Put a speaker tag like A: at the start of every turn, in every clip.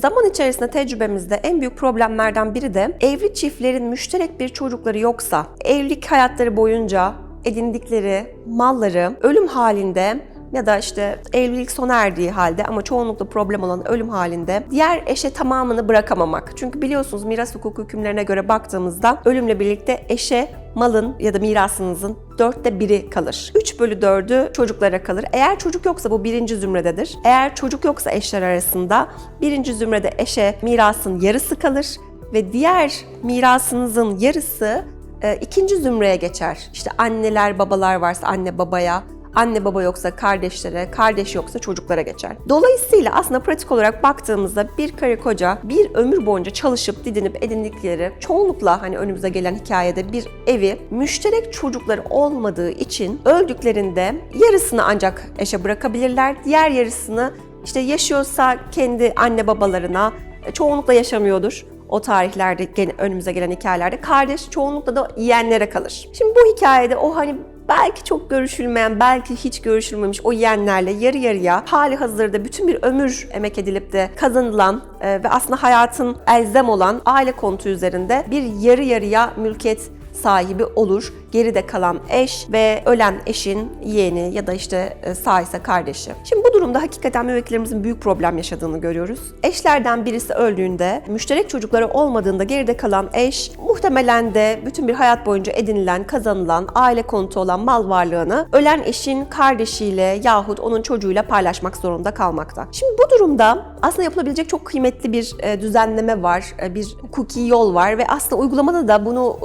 A: Zaman içerisinde tecrübemizde en büyük problemlerden biri de evli çiftlerin müşterek bir çocukları yoksa, evlilik hayatları boyunca edindikleri malları ölüm halinde ya da işte evlilik sona erdiği halde ama çoğunlukla problem olan ölüm halinde diğer eşe tamamını bırakamamak. Çünkü biliyorsunuz miras hukuku hükümlerine göre baktığımızda ölümle birlikte eşe malın ya da mirasınızın dörtte biri kalır. 3 bölü 4'ü çocuklara kalır. Eğer çocuk yoksa bu birinci zümrededir. Eğer çocuk yoksa eşler arasında birinci zümrede eşe mirasın yarısı kalır ve diğer mirasınızın yarısı e, ikinci zümreye geçer. İşte anneler, babalar varsa anne babaya, anne baba yoksa kardeşlere, kardeş yoksa çocuklara geçer. Dolayısıyla aslında pratik olarak baktığımızda bir karı koca bir ömür boyunca çalışıp didinip edindikleri çoğunlukla hani önümüze gelen hikayede bir evi müşterek çocukları olmadığı için öldüklerinde yarısını ancak eşe bırakabilirler. Diğer yarısını işte yaşıyorsa kendi anne babalarına, e, çoğunlukla yaşamıyordur o tarihlerde önümüze gelen hikayelerde kardeş çoğunlukla da yeğenlere kalır. Şimdi bu hikayede o hani belki çok görüşülmeyen, belki hiç görüşülmemiş o yeğenlerle yarı yarıya hali hazırda bütün bir ömür emek edilip de kazanılan e, ve aslında hayatın elzem olan aile konutu üzerinde bir yarı yarıya mülkiyet sahibi olur. Geride kalan eş ve ölen eşin yeğeni ya da işte e, sağ kardeşi. Şimdi bu durumda hakikaten müvekkillerimizin büyük problem yaşadığını görüyoruz. Eşlerden birisi öldüğünde, müşterek çocukları olmadığında geride kalan eş muhtemelen de bütün bir hayat boyunca edinilen, kazanılan, aile konutu olan mal varlığını ölen eşin kardeşiyle yahut onun çocuğuyla paylaşmak zorunda kalmakta. Şimdi bu durumda aslında yapılabilecek çok kıymetli bir e, düzenleme var, e, bir hukuki yol var ve aslında uygulamada da bunu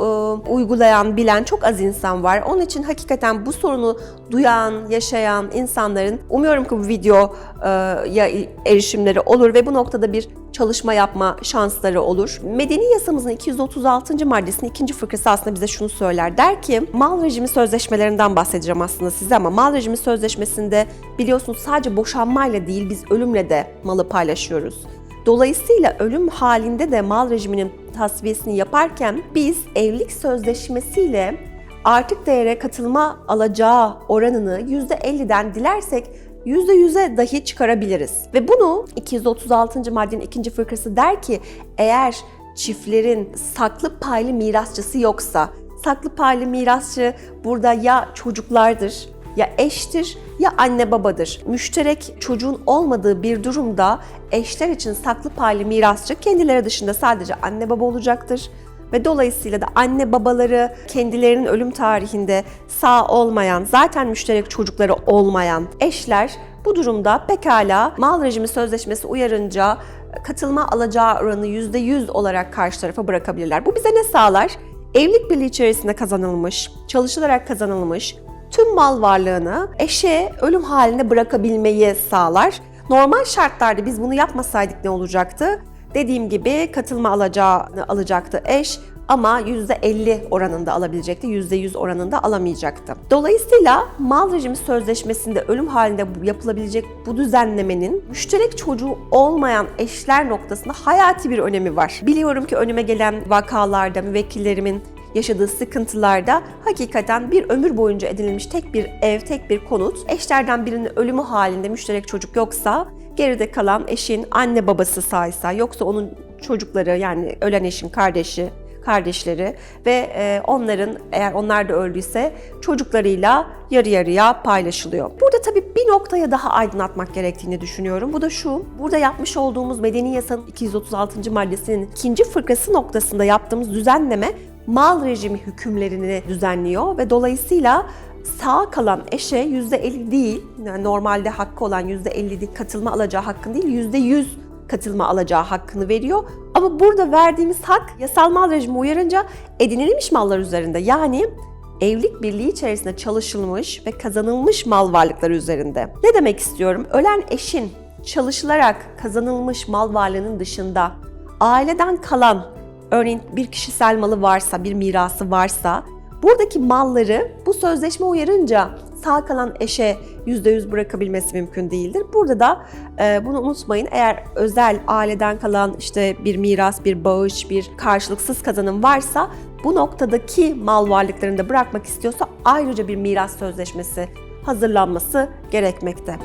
A: uygulayan, bilen çok az insan var. Onun için hakikaten bu sorunu duyan, yaşayan insanların umuyorum ki bu videoya erişimleri olur ve bu noktada bir çalışma yapma şansları olur. Medeni yasamızın 236. maddesinin ikinci fıkrası aslında bize şunu söyler. Der ki mal rejimi sözleşmelerinden bahsedeceğim aslında size ama mal rejimi sözleşmesinde biliyorsunuz sadece boşanmayla değil biz ölümle de malı paylaşıyoruz. Dolayısıyla ölüm halinde de mal rejiminin tasfiyesini yaparken biz evlilik sözleşmesiyle artık değere katılma alacağı oranını %50'den dilersek %100'e dahi çıkarabiliriz. Ve bunu 236. maddenin ikinci fıkrası der ki eğer çiftlerin saklı paylı mirasçısı yoksa, saklı paylı mirasçı burada ya çocuklardır ya eştir ya anne babadır. Müşterek çocuğun olmadığı bir durumda eşler için saklı paylı mirasçı kendileri dışında sadece anne baba olacaktır. Ve dolayısıyla da anne babaları kendilerinin ölüm tarihinde sağ olmayan, zaten müşterek çocukları olmayan eşler bu durumda pekala mal rejimi sözleşmesi uyarınca katılma alacağı oranı %100 olarak karşı tarafa bırakabilirler. Bu bize ne sağlar? Evlilik birliği içerisinde kazanılmış, çalışılarak kazanılmış tüm mal varlığını eşe ölüm halinde bırakabilmeyi sağlar. Normal şartlarda biz bunu yapmasaydık ne olacaktı? Dediğim gibi katılma alacağını alacaktı eş ama %50 oranında alabilecekti, %100 oranında alamayacaktı. Dolayısıyla mal rejimi sözleşmesinde ölüm halinde yapılabilecek bu düzenlemenin müşterek çocuğu olmayan eşler noktasında hayati bir önemi var. Biliyorum ki önüme gelen vakalarda müvekkillerimin yaşadığı sıkıntılarda hakikaten bir ömür boyunca edinilmiş tek bir ev, tek bir konut, eşlerden birinin ölümü halinde müşterek çocuk yoksa, geride kalan eşin anne babası sağysa, yoksa onun çocukları yani ölen eşin kardeşi, kardeşleri ve e, onların eğer onlar da öldüyse çocuklarıyla yarı yarıya paylaşılıyor. Burada tabii bir noktaya daha aydınlatmak gerektiğini düşünüyorum. Bu da şu, burada yapmış olduğumuz Medeni Yasa'nın 236. maddesinin ikinci fıkrası noktasında yaptığımız düzenleme mal rejimi hükümlerini düzenliyor ve dolayısıyla sağ kalan eşe %50 değil, yani normalde hakkı olan %50 değil, katılma alacağı hakkın değil, %100 katılma alacağı hakkını veriyor. Ama burada verdiğimiz hak yasal mal rejimi uyarınca edinilmiş mallar üzerinde yani evlilik birliği içerisinde çalışılmış ve kazanılmış mal varlıkları üzerinde. Ne demek istiyorum? Ölen eşin çalışılarak kazanılmış mal varlığının dışında aileden kalan örneğin bir kişisel malı varsa, bir mirası varsa buradaki malları bu sözleşme uyarınca sağ kalan eşe %100 bırakabilmesi mümkün değildir. Burada da e, bunu unutmayın. Eğer özel aileden kalan işte bir miras, bir bağış, bir karşılıksız kazanım varsa bu noktadaki mal varlıklarını da bırakmak istiyorsa ayrıca bir miras sözleşmesi hazırlanması gerekmekte.